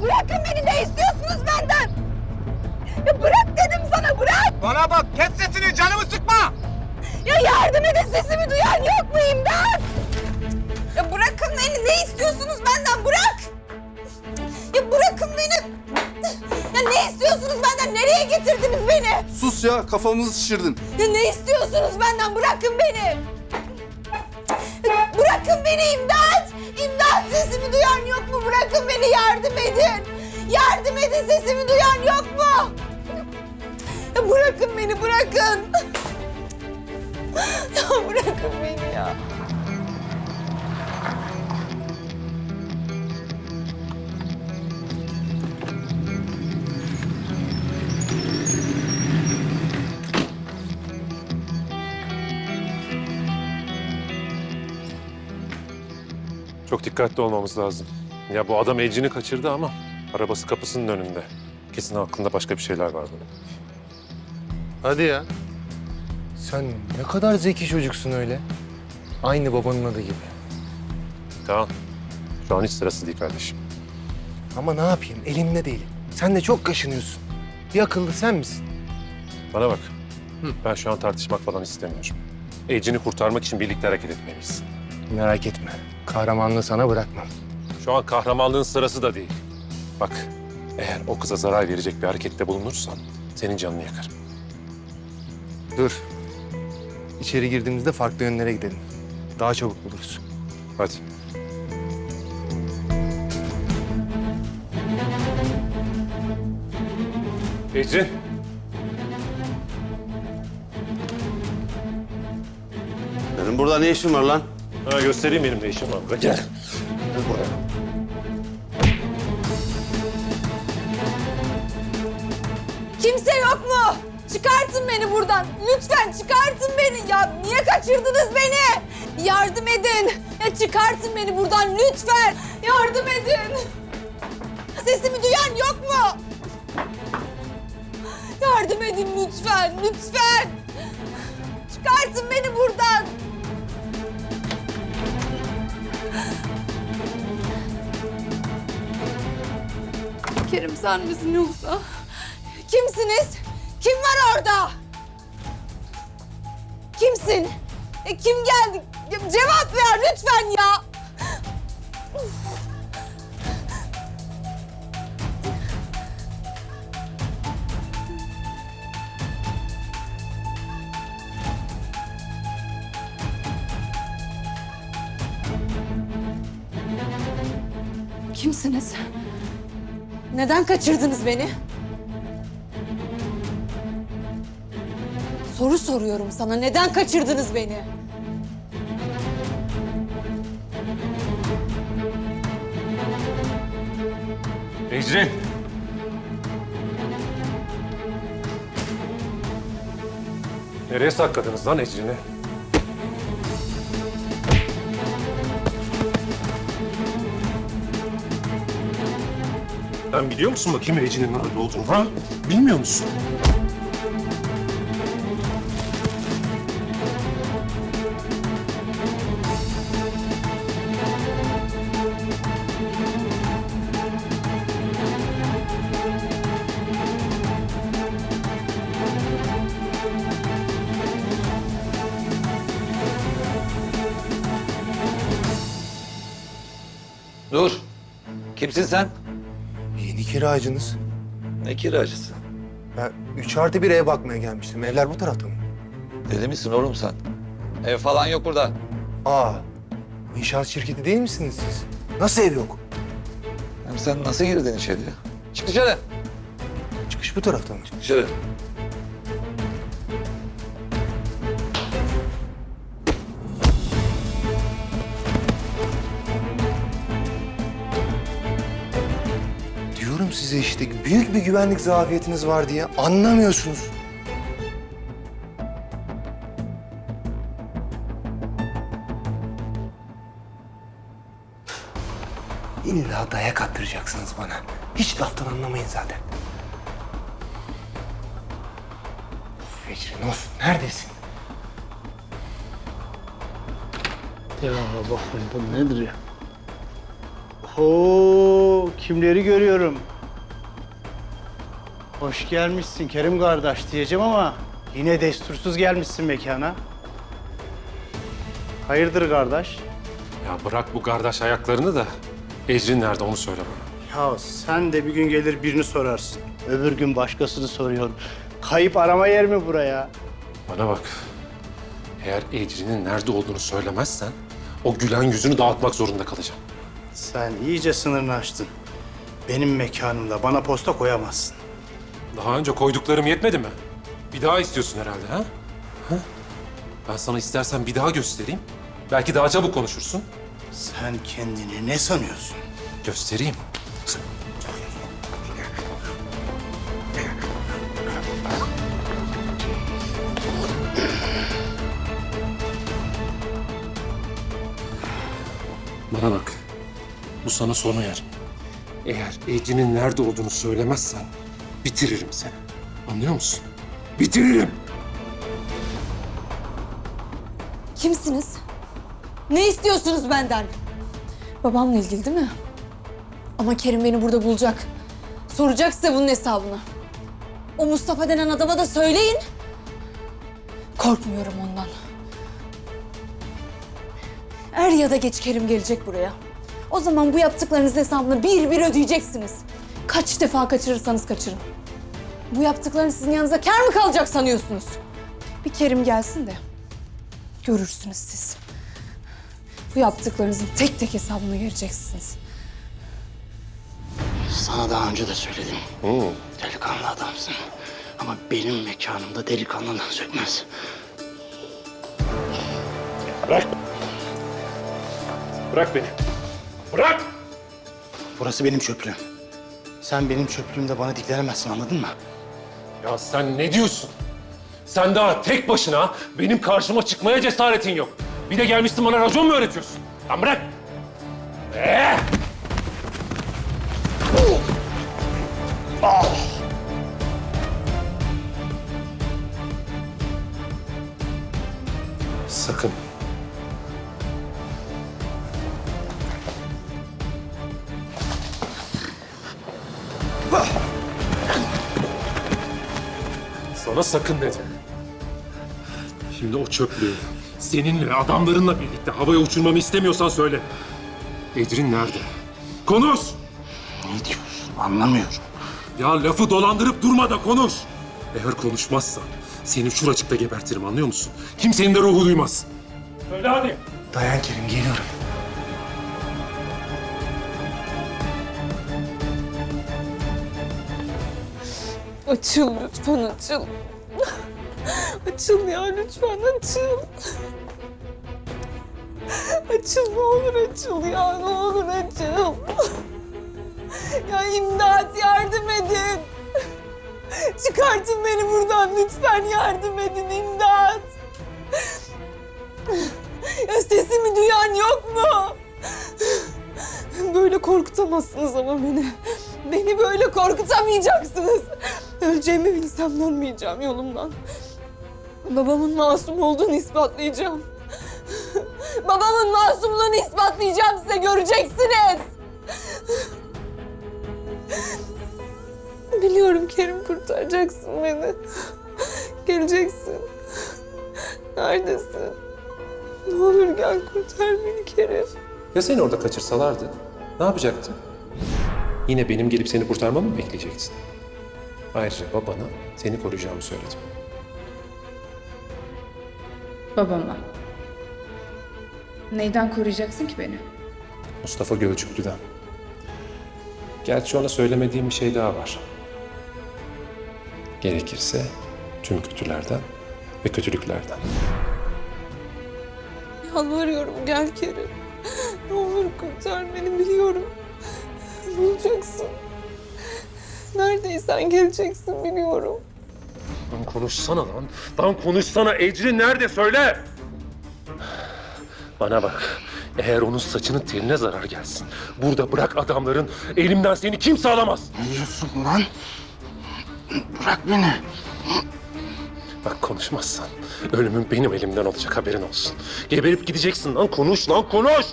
Ya bırakın beni ne istiyorsunuz benden? Ya bırak dedim sana bırak. Bana bak kes sesini canımı sıkma. Ya yardım edin sesimi duyan yok mu imdat? Ya bırakın beni ne istiyorsunuz benden bırak. Ya bırakın beni. Ya ne istiyorsunuz benden nereye getirdiniz beni? Sus ya kafamızı şişirdin. Ya ne istiyorsunuz benden bırakın beni. Bırakın beni imdat. İmdat sesimi duyan yok mu? Bırakın beni yardım edin. Yardım edin sesimi duyan yok mu? Bırakın beni bırakın. Ya bırakın beni ya. Çok dikkatli olmamız lazım. Ya bu adam Ecrin'i kaçırdı ama arabası kapısının önünde. Kesin aklında başka bir şeyler var bunun. Hadi ya. Sen ne kadar zeki çocuksun öyle. Aynı babanın adı gibi. Tamam. Şu an hiç sırası değil kardeşim. Ama ne yapayım elimde değilim. Sen de çok kaşınıyorsun. Bir akıllı sen misin? Bana bak. Ben şu an tartışmak falan istemiyorum. Ecrin'i kurtarmak için birlikte hareket etmeliyiz. Merak etme. Kahramanlığı sana bırakmam. Şu an kahramanlığın sırası da değil. Bak, eğer o kıza zarar verecek bir harekette bulunursan senin canını yakarım. Dur. İçeri girdiğimizde farklı yönlere gidelim. Daha çabuk buluruz. Hadi. Ecrin. Benim burada ne işim var lan? Ha, göstereyim benim ne işim var. Gel. Gel buraya. Kimse yok mu? Çıkartın beni buradan. Lütfen çıkartın beni. Ya niye kaçırdınız beni? Yardım edin. Ya çıkartın beni buradan lütfen. Yardım edin. Sesimi duyan yok mu? Yardım edin lütfen, lütfen. Çıkartın beni buradan. Kerim sen misin yoksa? Kimsiniz? Kim var orada? Kimsin? E, kim geldi? Cevap ver lütfen ya. Kimsiniz? Neden kaçırdınız beni? Soru soruyorum sana. Neden kaçırdınız beni? Ecrin. Nereye sakladınız lan Ecrin'i? Sen biliyor musun bakayım Ecrin'in nerede olduğunu ha? Bilmiyor musun? Dur. Kimsin sen? Kiracınız. Ne kiracısı? Ben üç artı bir eve bakmaya gelmiştim. Evler bu tarafta mı? Deli misin oğlum sen? Ev falan yok burada. Aa, inşaat şirketi değil misiniz siz? Nasıl ev yok? Hem sen nasıl girdin içeriye? Çık dışarı. Çıkış bu tarafta mı? Dışarı. İşte büyük bir güvenlik zafiyetiniz var diye anlamıyorsunuz. İlla dayak attıracaksınız bana. Hiç laftan anlamayın zaten. Of Ecrin of neredesin? Ya bakmayın bu nedir ya? Oho, kimleri görüyorum. Hoş gelmişsin Kerim kardeş diyeceğim ama yine destursuz gelmişsin mekana. Hayırdır kardeş? Ya bırak bu kardeş ayaklarını da Ecrin nerede onu söyle bana. Ya sen de bir gün gelir birini sorarsın. Öbür gün başkasını soruyor. Kayıp arama yer mi buraya? Bana bak. Eğer Ecrin'in nerede olduğunu söylemezsen o gülen yüzünü dağıtmak zorunda kalacağım. Sen iyice sınırını aştın. Benim mekanımda bana posta koyamazsın. Daha önce koyduklarım yetmedi mi? Bir daha istiyorsun herhalde ha? ha? Ben sana istersen bir daha göstereyim. Belki daha çabuk konuşursun. Sen kendini ne sanıyorsun? Göstereyim. Bana bak. Bu sana son uyarım. Eğer Ece'nin nerede olduğunu söylemezsen bitiririm seni. Anlıyor musun? Bitiririm. Kimsiniz? Ne istiyorsunuz benden? Babamla ilgili değil mi? Ama Kerim beni burada bulacak. Soracak size bunun hesabını. O Mustafa denen adama da söyleyin. Korkmuyorum ondan. Er ya da geç Kerim gelecek buraya. O zaman bu yaptıklarınızın hesabını bir bir ödeyeceksiniz. Kaç defa kaçırırsanız kaçırın. Bu yaptıklarınız sizin yanınıza kar mı kalacak sanıyorsunuz? Bir Kerim gelsin de Görürsünüz siz. Bu yaptıklarınızın tek tek hesabını vereceksiniz. Sana daha önce de söyledim. Delikanlı adamsın. Ama benim mekanımda delikanlından sökmez. Bırak beni. Bırak! Burası benim çöplüğüm. Sen benim çöplüğümde bana diklenemezsin anladın mı? Ya sen ne diyorsun? Sen daha tek başına benim karşıma çıkmaya cesaretin yok. Bir de gelmişsin bana racon mu öğretiyorsun? Lan bırak! Ee! Sakın. Sana sakın dedim. Şimdi o çöplüğü seninle ve adamlarınla birlikte havaya uçurmamı istemiyorsan söyle. Edrin nerede? Konuş! Ne diyorsun anlamıyorum. Ya lafı dolandırıp durma da konuş. Eğer konuşmazsan seni şuracıkta gebertirim anlıyor musun? Kimsenin de ruhu duymaz. Söyle hadi. Dayan Kerim geliyorum. Açıl lütfen açıl. Açıl ya lütfen açıl. Açıl ne olur açıl ya ne olur açıl. Ya imdat yardım edin. Çıkartın beni buradan lütfen yardım edin imdat. Ya sesimi duyan yok mu? Böyle korkutamazsınız ama beni. Beni böyle korkutamayacaksınız. Öleceğimi bilsem dönmeyeceğim yolumdan. Babamın masum olduğunu ispatlayacağım. Babamın masumluğunu ispatlayacağım size göreceksiniz. Biliyorum Kerim kurtaracaksın beni. Geleceksin. Neredesin? Ne olur gel kurtar beni Kerim. Ya seni orada kaçırsalardı? Ne yapacaktın? Yine benim gelip seni kurtarmamı mı bekleyeceksin? Ayrıca babana seni koruyacağımı söyledim. Babama. Neyden koruyacaksın ki beni? Mustafa Gölcüklü'den. Gerçi ona söylemediğim bir şey daha var. Gerekirse tüm kötülerden ve kötülüklerden. Yalvarıyorum gel Kerim. Ne olur kurtar beni biliyorum. Bulacaksın. Neredeysen geleceksin biliyorum. Lan konuşsana lan. Lan konuşsana. Ecri nerede söyle. Bana bak. Eğer onun saçının teline zarar gelsin. Burada bırak adamların. Elimden seni kimse alamaz. Ne diyorsun lan? Bırak beni. Bak konuşmazsan ölümün benim elimden olacak haberin olsun. Geberip gideceksin lan konuş lan konuş.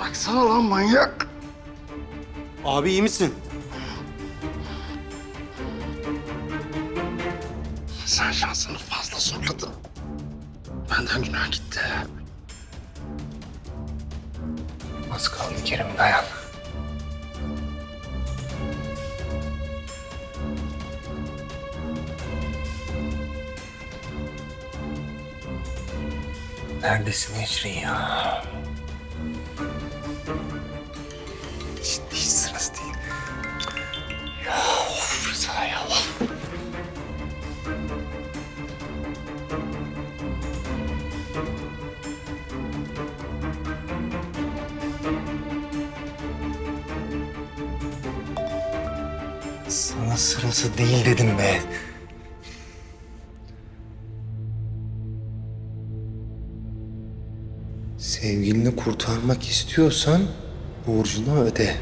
Bıraksana lan manyak. Abi iyi misin? Sen şansını fazla zorladın. Benden günah gitti. Az kaldı Kerim dayan. Neredesin Ecrin ya? Sana sırası değil dedim be. Sevgilini kurtarmak istiyorsan borcunu öde.